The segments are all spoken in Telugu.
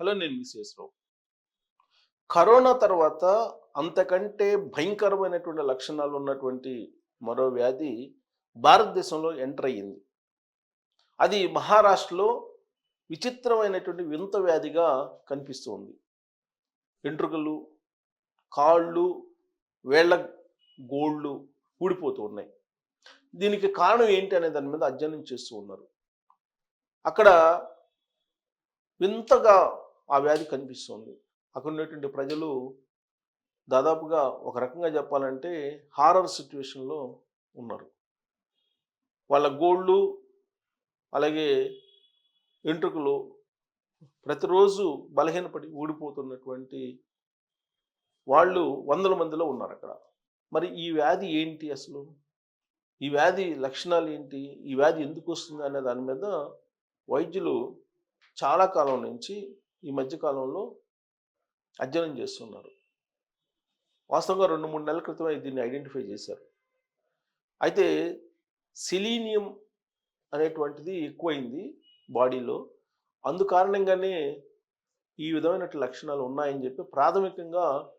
హలో నేను మిస్ఎస్ రావు కరోనా తర్వాత అంతకంటే భయంకరమైనటువంటి లక్షణాలు ఉన్నటువంటి మరో వ్యాధి భారతదేశంలో ఎంటర్ అయ్యింది. అది మహారాష్ట్రలో విచిత్రమైనటువంటి వింత వ్యాధిగా కనిపిస్తుంది. వెంట్రుకలు కాళ్ళు వేళ్ళ గోళ్ళు ఊడిపోతూ ఉన్నాయి. దీనికి కారణం ఏంటి అనే దాని మీద అధ్యయనం చేస్తూ ఉన్నారు. అక్కడ వింతగా ఆ వ్యాధి కనిపిస్తుంది. అక్కడ ఉన్నటువంటి ప్రజలు దాదాపుగా ఒక రకంగా చెప్పాలంటే హారర్ సిచ్యువేషన్లో ఉన్నారు. వాళ్ళ గోళ్ళు అలాగే వెంట్రుకలు ప్రతిరోజు బలహీనపడి ఊడిపోతున్నటువంటి వాళ్ళు వందల మందిలో ఉన్నారు అక్కడ. మరి ఈ వ్యాధి ఏంటి అసలు? ఈ వ్యాధి లక్షణాలు ఏంటి? ఈ వ్యాధి ఎందుకు వస్తుంది అనే దాని మీద వైద్యులు చాలా కాలం నుంచి ఈ మధ్య కాలంలో అధ్యయనం చేస్తున్నారు. వాస్తవంగా రెండు మూడు నెలల క్రితమే దీన్ని ఐడెంటిఫై చేశారు. అయితే సిలీనియం అనేటువంటిది ఎక్కువైంది బాడీలో. అందుకారణంగానే ఈ విధమైన లక్షణాలు ఉన్నాయని చెప్పి ప్రాథమికంగా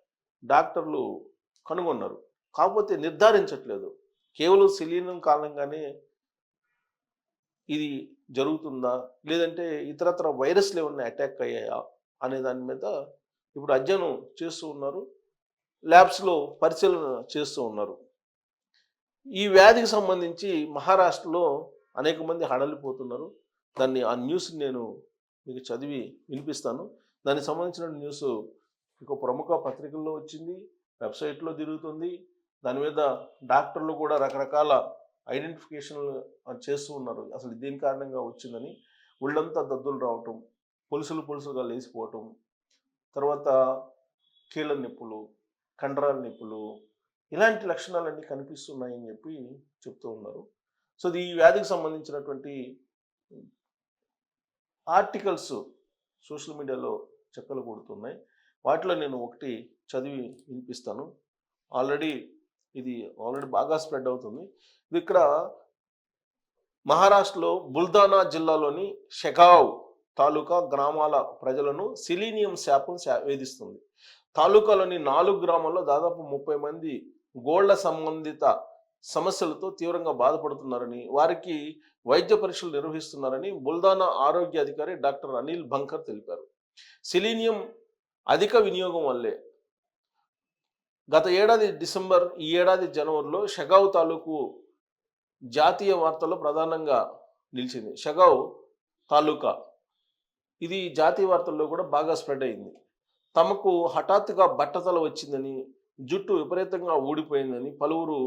డాక్టర్లు కనుగొన్నారు. కాకపోతే నిర్ధారించట్లేదు. కేవలం సిలీనియం కారణంగానే ఇది జరుగుతుందా? లేదంటే ఇతరత్ర వైరస్లు ఏమన్నా అటాక్ అయ్యాయా? అనే దాని మీద ఇప్పుడు అధ్యయనం చేస్తూ ఉన్నారు. ల్యాబ్స్లో పరిశీలన చేస్తూ ఉన్నారు. ఈ వ్యాధికి సంబంధించి మహారాష్ట్రలో అనేక మంది హడలిపోతున్నారు. దాన్ని ఆ న్యూస్ నేను మీకు చదివి వినిపిస్తాను. దానికి సంబంధించిన న్యూస్ ఇంకో ప్రముఖ పత్రికల్లో వచ్చింది వెబ్సైట్లో తిరుగుతుంది. దాని మీద డాక్టర్లు కూడా రకరకాల ఐడెంటిఫికేషన్లు చేస్తూ ఉన్నారు. అసలు దీని కారణంగా వచ్చిందని ఒళ్ళంతా దద్దులు రావటం పులుసులు పులుసులుగా లేచిపోవటం తర్వాత కీళ్ళ నొప్పులు కండరాల నొప్పులు ఇలాంటి లక్షణాలన్నీ కనిపిస్తున్నాయని చెప్పి చెప్తూ ఉన్నారు. సో ఈ వ్యాధికి సంబంధించినటువంటి ఆర్టికల్స్ సోషల్ మీడియాలో చెక్కలు కొడుతున్నాయి. వాటిలో నేను ఒకటి చదివి వినిపిస్తాను. ఆల్రెడీ ఇది ఆల్రెడీ బాగా స్ప్రెడ్ అవుతుంది. ఇది ఇక్కడ మహారాష్ట్రలో బుల్దానా జిల్లాలోని షెగావ్ తాలూకా గ్రామాల ప్రజలను సిలీనియం శాపం వేధిస్తుంది. తాలూకాలోని నాలుగు గ్రామాల్లో దాదాపు ముప్పై మంది గోళ్ళ సంబంధిత సమస్యలతో తీవ్రంగా బాధపడుతున్నారని వారికి వైద్య పరీక్షలు నిర్వహిస్తున్నారని బుల్దానా ఆరోగ్య అధికారి డాక్టర్ అనిల్ బంకర్ తెలిపారు. సిలీనియం అధిక వినియోగం వల్లే గత ఏడాది డిసెంబర్ ఈ ఏడాది జనవరిలో షగావ్ తాలూకు జాతీయ వార్తల్లో ప్రధానంగా నిలిచింది. షగావ్ తాలూకా. ఇది జాతీయ వార్తల్లో కూడా బాగా స్ప్రెడ్ అయింది. తమకు హఠాత్తుగా బట్టతల వచ్చిందని జుట్టు విపరీతంగా ఊడిపోయిందని పలువురు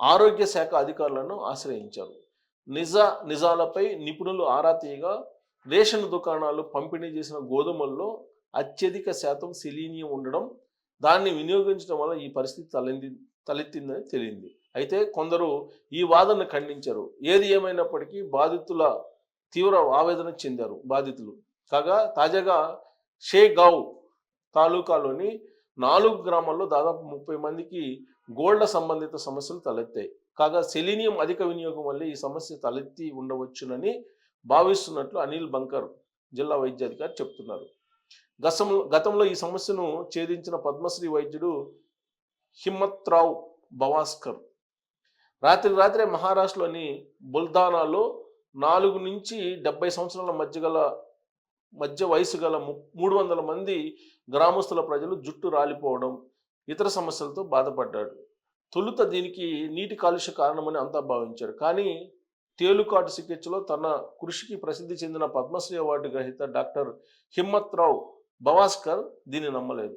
ఆరోగ్య శాఖ అధికారులను ఆశ్రయించారు. నిజ నిజాలపై నిపుణులు ఆరా తీయగా రేషన్ దుకాణాలు పంపిణీ చేసిన గోధుమల్లో అత్యధిక శాతం సిలీనియం ఉండడం దాన్ని వినియోగించడం వల్ల ఈ పరిస్థితి తలెంది తలెత్తిందని తెలియంది అయితే కొందరు ఈ వాదనను ఖండించారు. ఏది ఏమైనప్పటికీ బాధితుల తీవ్ర ఆవేదన చెందారు బాధితులు. కాగా తాజాగా షేగావ్ తాలూకాలోని నాలుగు గ్రామాల్లో దాదాపు ముప్పై మందికి గోల్డ్ సంబంధిత సమస్యలు తలెత్తాయి. కాగా సెలీనియం అధిక వినియోగం వల్ల ఈ సమస్య తలెత్తి ఉండవచ్చునని భావిస్తున్నట్లు అనిల్ బంకర్ జిల్లా వైద్యాధికారి చెప్తున్నారు. గతంలో గతంలో ఈ సమస్యను ఛేదించిన పద్మశ్రీ వైద్యుడు హిమ్మత్రావ్ బవాస్కర్. రాత్రి రాత్రే మహారాష్ట్రలోని బుల్దానాలో నాలుగు నుంచి డెబ్బై సంవత్సరాల మధ్య గల మధ్య వయసు గల మూడు వందల మంది గ్రామస్తుల ప్రజలు జుట్టు రాలిపోవడం ఇతర సమస్యలతో బాధపడ్డాడు. తొలుత దీనికి నీటి కాలుష్య కారణమని అంతా భావించారు. కానీ తేలుకాటు చికిత్సలో తన కృషికి ప్రసిద్ధి చెందిన పద్మశ్రీ అవార్డు గ్రహీత డాక్టర్ హిమ్మత్రావ్ భవాస్కర్ దీన్ని నమ్మలేదు.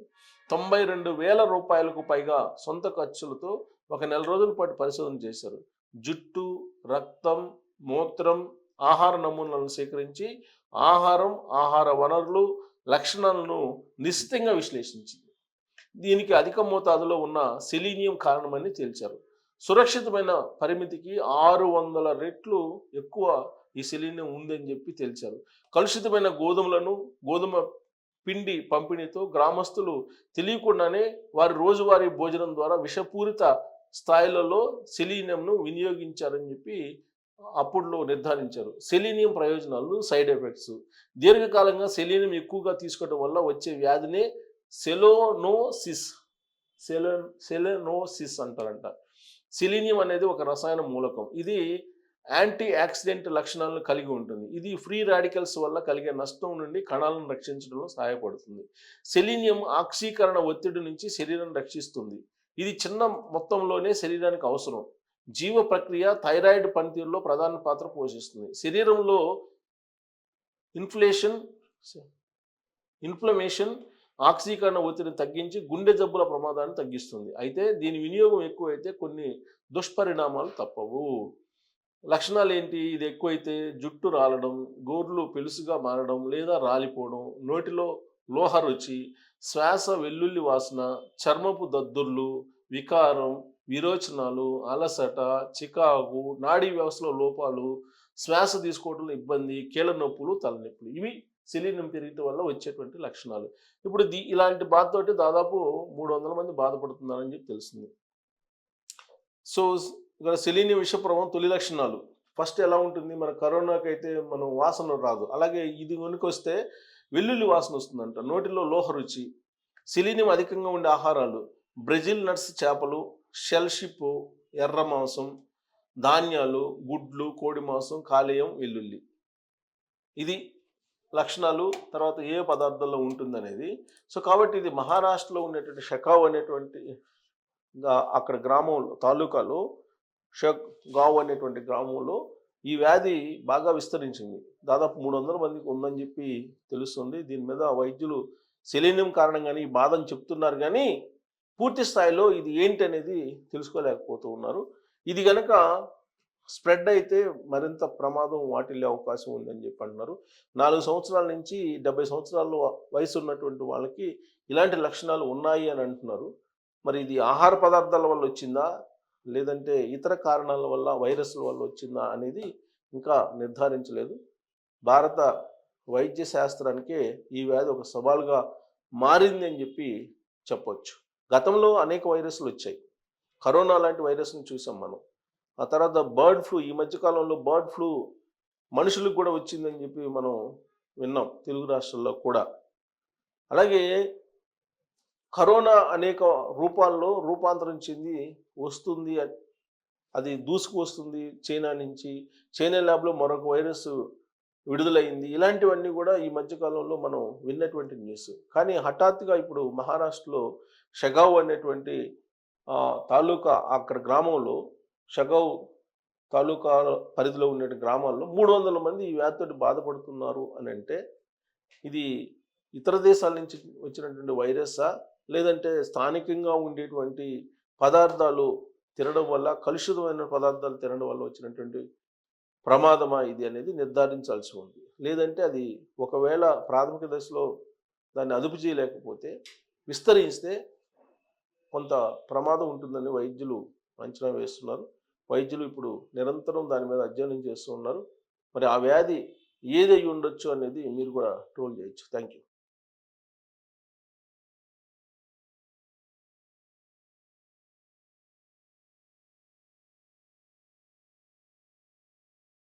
తొంభై రెండు వేల రూపాయలకు పైగా సొంత ఖర్చులతో ఒక నెల రోజుల పాటు పరిశోధన చేశారు. జుట్టు రక్తం మూత్రం ఆహార నమూనాలను సేకరించి ఆహారం ఆహార వనరులు లక్షణాలను నిశ్చితంగా విశ్లేషించింది. దీనికి అధిక మోతాదులో ఉన్న సెలీనియం కారణమని తేల్చారు. సురక్షితమైన పరిమితికి ఆరు వందల రెట్లు ఎక్కువ ఈ సెలీనియం ఉందని చెప్పి తేల్చారు. కలుషితమైన గోధుమలను గోధుమ పిండి పంపిణీతో గ్రామస్తులు తెలియకుండానే వారి రోజువారీ భోజనం ద్వారా విషపూరిత స్థాయిలలో సెలీనియంను వినియోగించారని చెప్పి అప్పుడులో నిర్ధారించారు. సెలీనియం ప్రయోజనాలు సైడ్ ఎఫెక్ట్స్. దీర్ఘకాలంగా సెలీనియం ఎక్కువగా తీసుకోవడం వల్ల వచ్చే వ్యాధినే సెలోనోసిస్ సెలో సెలెనోసిస్ అంటారంట. సెలీనియం అనేది ఒక రసాయన మూలకం. ఇది యాంటీ యాక్సిడెంట్ లక్షణాలను కలిగి ఉంటుంది. ఇది ఫ్రీ రాడికల్స్ వల్ల కలిగే నష్టం నుండి కణాలను రక్షించడంలో సహాయపడుతుంది. సెలీనియం ఆక్సీకరణ ఒత్తిడి నుంచి శరీరాన్ని రక్షిస్తుంది. ఇది చిన్న మొత్తంలోనే శరీరానికి అవసరం. జీవ ప్రక్రియ థైరాయిడ్ పనితీరులో ప్రధాన పాత్ర పోషిస్తుంది. శరీరంలో ఇన్ఫ్లేషన్ ఇన్ఫ్లమేషన్ ఆక్సీకరణ ఒత్తిడిని తగ్గించి గుండె జబ్బుల ప్రమాదాన్ని తగ్గిస్తుంది. అయితే దీని వినియోగం ఎక్కువైతే కొన్ని దుష్పరిణామాలు తప్పవు. లక్షణాలు ఏంటి ఇది ఎక్కువైతే జుట్టు రాలడం గోర్లు పెలుసుగా మారడం లేదా రాలిపోవడం నోటిలో లోహ రుచి శ్వాస వెల్లుల్లి వాసన చర్మపు దద్దుర్లు వికారం విరోచనాలు అలసట చికాకు నాడీ వ్యవస్థలో లోపాలు శ్వాస తీసుకోవడంలో ఇబ్బంది కీళ్ళ నొప్పులు తలనొప్పులు ఇవి శరీరం పెరగటం వల్ల వచ్చేటువంటి లక్షణాలు. ఇప్పుడు దీ ఇలాంటి బాధతోటి దాదాపు మూడు వందల మంది బాధపడుతున్నారని చెప్పి తెలిసింది సో ఇక్కడ సెలీనియం విషప్రభావం తొలి లక్షణాలు. ఫస్ట్ ఎలా ఉంటుంది? మన కరోనాకి అయితే మనం వాసన రాదు. అలాగే ఇది వస్తే వెల్లుల్లి వాసన వస్తుందంట. నోటిలో లోహ రుచి సెలీనియం అధికంగా ఉండే ఆహారాలు బ్రెజిల్ నట్స్ చేపలు షెల్షిప్ ఎర్ర మాంసం ధాన్యాలు గుడ్లు కోడి మాంసం కాలేయం వెల్లుల్లి. ఇది లక్షణాలు. తర్వాత ఏ పదార్థంలో ఉంటుందనేది. సో కాబట్టి ఇది మహారాష్ట్రలో ఉండేటువంటి షకావ్ అనేటువంటి అక్కడ గ్రామంలో తాలూకాలో షక్ గావ్ అనేటువంటి గ్రామంలో ఈ వ్యాధి బాగా విస్తరించింది. దాదాపు మూడు వందల మందికి ఉందని చెప్పి తెలుస్తుంది. దీని మీద వైద్యులు సెలీనియం కారణంగానే ఈ బాధని చెప్తున్నారు కానీ పూర్తి స్థాయిలో ఇది ఏంటి అనేది తెలుసుకోలేకపోతూ ఉన్నారు. ఇది గనక స్ప్రెడ్ అయితే మరింత ప్రమాదం వాటిల్లే అవకాశం ఉందని చెప్పి అంటున్నారు. నాలుగు సంవత్సరాల నుంచి డెబ్బై సంవత్సరాల వయసు ఉన్నటువంటి వాళ్ళకి ఇలాంటి లక్షణాలు ఉన్నాయి అని అంటున్నారు. మరి ఇది ఆహార పదార్థాల వల్ల వచ్చిందా? లేదంటే ఇతర కారణాల వల్ల వైరస్ల వల్ల వచ్చిందా అనేది ఇంకా నిర్ధారించలేదు. భారత వైద్య శాస్త్రానికే ఈ వ్యాధి ఒక సవాల్గా మారింది అని చెప్పి చెప్పొచ్చు. గతంలో అనేక వైరస్లు వచ్చాయి. కరోనా లాంటి వైరస్ని చూసాం మనం. ఆ తర్వాత బర్డ్ ఫ్లూ ఈ మధ్యకాలంలో బర్డ్ ఫ్లూ మనుషులకు కూడా వచ్చిందని చెప్పి మనం విన్నాం తెలుగు రాష్ట్రాల్లో కూడా. అలాగే కరోనా అనేక రూపాల్లో రూపాంతరం చెంది వస్తుంది. అని- అది దూసుకు వస్తుంది చైనా నుంచి. చైనా ల్యాబ్లో మరొక వైరస్ విడుదలైంది. ఇలాంటివన్నీ కూడా ఈ మధ్యకాలంలో మనం విన్నటువంటి న్యూస్. కానీ హఠాత్తుగా ఇప్పుడు మహారాష్ట్రలో షగావ్ అనేటువంటి తాలూకా అక్కడ గ్రామంలో షగావ్ తాలూకా పరిధిలో ఉండే గ్రామాల్లో మూడు వందల మంది ఈ వ్యాధితో బాధపడుతున్నారు అని అంటే ఇది ఇతర దేశాల నుంచి వచ్చినటువంటి వైరస్సా లేదంటే స్థానికంగా ఉండేటువంటి పదార్థాలు తినడం వల్ల కలుషితమైన పదార్థాలు తినడం వల్ల వచ్చినటువంటి ప్రమాదమా ఇది అనేది నిర్ధారించాల్సి ఉంది. లేదంటే అది ఒకవేళ ప్రాథమిక దశలో దాన్ని అదుపు చేయలేకపోతే విస్తరిస్తే కొంత ప్రమాదం ఉంటుందని వైద్యులు అంచనా వేస్తున్నారు. వైద్యులు ఇప్పుడు నిరంతరం దాని మీద అధ్యయనం చేస్తూ ఉన్నారు. మరి ఆ వ్యాధి ఏదై ఉండొచ్చు అనేది మీరు కూడా ట్రోల్ చేయొచ్చు. Thank you